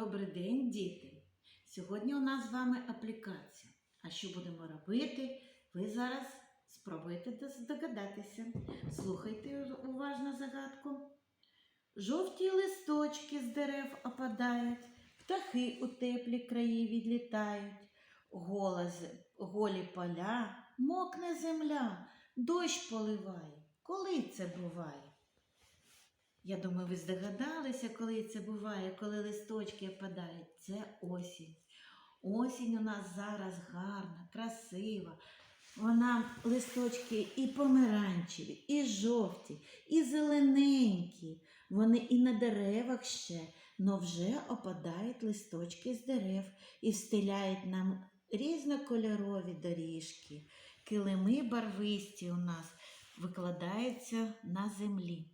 Добрий день, діти! Сьогодні у нас з вами аплікація. А що будемо робити? Ви зараз спробуєте дос- здогадатися. Слухайте уважно загадку. Жовті листочки з дерев опадають, птахи у теплі краї відлітають, голос, голі поля, мокне земля, дощ поливає. Коли це буває? Я думаю, ви здогадалися, коли це буває, коли листочки опадають. Це осінь. Осінь у нас зараз гарна, красива. Вона листочки і помаранчеві, і жовті, і зелененькі. Вони і на деревах ще, но вже опадають листочки з дерев і встиляють нам різнокольорові доріжки. Килими барвисті у нас викладаються на землі.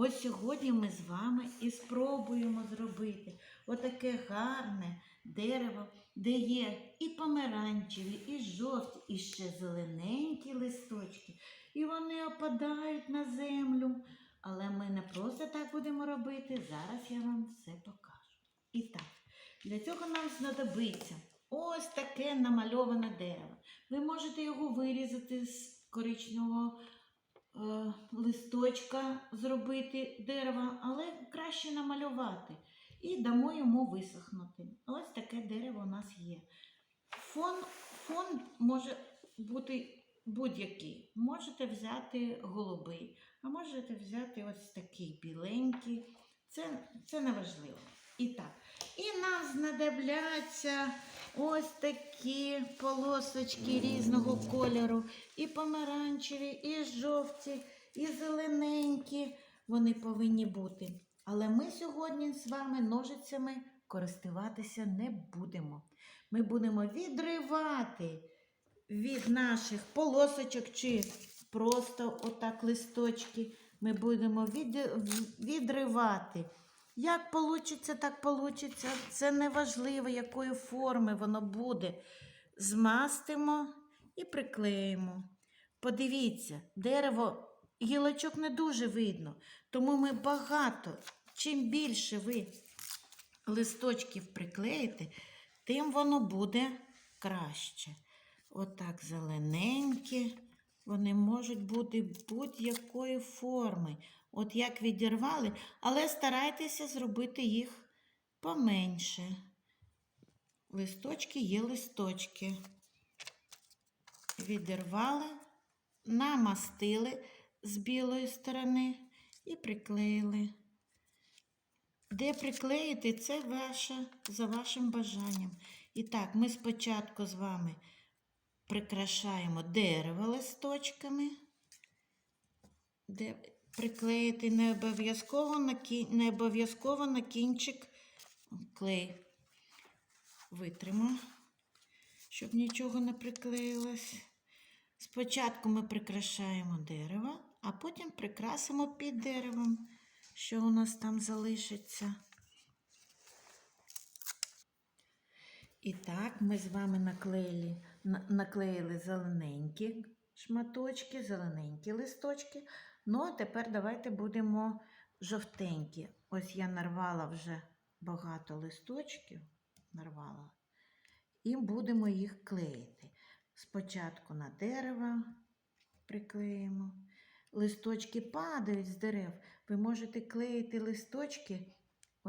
Ось сьогодні ми з вами і спробуємо зробити отаке гарне дерево, де є і помаранчеві, і жовті, і ще зелененькі листочки. І вони опадають на землю. Але ми не просто так будемо робити. Зараз я вам все покажу. І так, для цього нам знадобиться ось таке намальоване дерево. Ви можете його вирізати з коричневого листочка зробити дерева, але краще намалювати. І дамо йому висохнути. Ось таке дерево у нас є. Фон, фон може бути будь-який. Можете взяти голубий, а можете взяти ось такий біленький. Це, це не важливо. І так. І нам знадобляться ось такі полосочки різного кольору. І помаранчеві, і жовті, і зелененькі. Вони повинні бути. Але ми сьогодні з вами ножицями користуватися не будемо. Ми будемо відривати від наших полосочок чи просто отак листочки. Ми будемо відривати. Як получиться, так получиться. Це не важливо, якої форми воно буде. Змастимо і приклеїмо. Подивіться, дерево гілочок не дуже видно, тому ми багато. Чим більше ви листочків приклеїте, тим воно буде краще. Отак зелененькі. Вони можуть бути будь-якої форми. От як відірвали, але старайтеся зробити їх поменше. Листочки є листочки. Відірвали, намастили з білої сторони і приклеїли. Де приклеїти, це ваше, за вашим бажанням. І так, ми спочатку з вами прикрашаємо дерево листочками. Де приклеїти не обов'язково на, кі... не обов'язково на кінчик клей. Витримо, щоб нічого не приклеїлось. Спочатку ми прикрашаємо дерево, а потім прикрасимо під деревом, що у нас там залишиться. І так, ми з вами наклеїли, на- наклеїли зелененькі шматочки, зелененькі листочки. Ну, а тепер давайте будемо жовтенькі. Ось я нарвала вже багато листочків, нарвала, і будемо їх клеїти. Спочатку на дерево приклеїмо. Листочки падають з дерев. Ви можете клеїти листочки.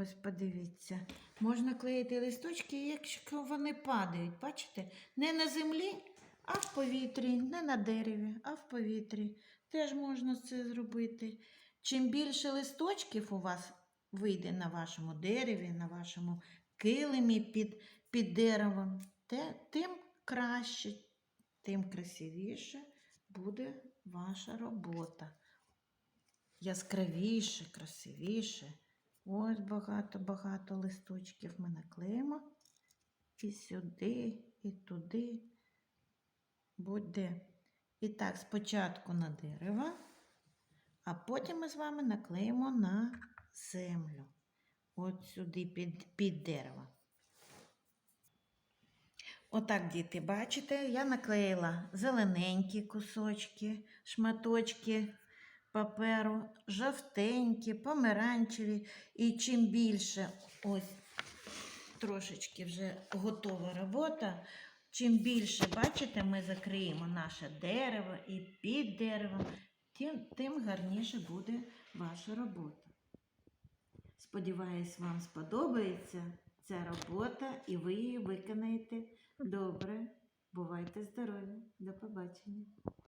Ось подивіться. Можна клеїти листочки, якщо вони падають. Бачите? Не на землі, а в повітрі, не на дереві, а в повітрі. Теж можна це зробити. Чим більше листочків у вас вийде на вашому дереві, на вашому килимі під, під деревом, те, тим краще, тим красивіше буде ваша робота. Яскравіше, красивіше. Ось багато-багато листочків ми наклеїмо. І сюди, і туди. Будь-де. І так, спочатку на дерево, а потім ми з вами наклеїмо на землю. От сюди під, під дерево. Отак, діти, бачите, я наклеїла зелененькі кусочки, шматочки паперу, жовтенькі, помаранчеві. І чим більше ось трошечки вже готова робота. Чим більше, бачите, ми закриємо наше дерево і під деревом, тим, тим гарніше буде ваша робота. Сподіваюсь, вам сподобається ця робота і ви її виконаєте добре. Бувайте здорові! До побачення!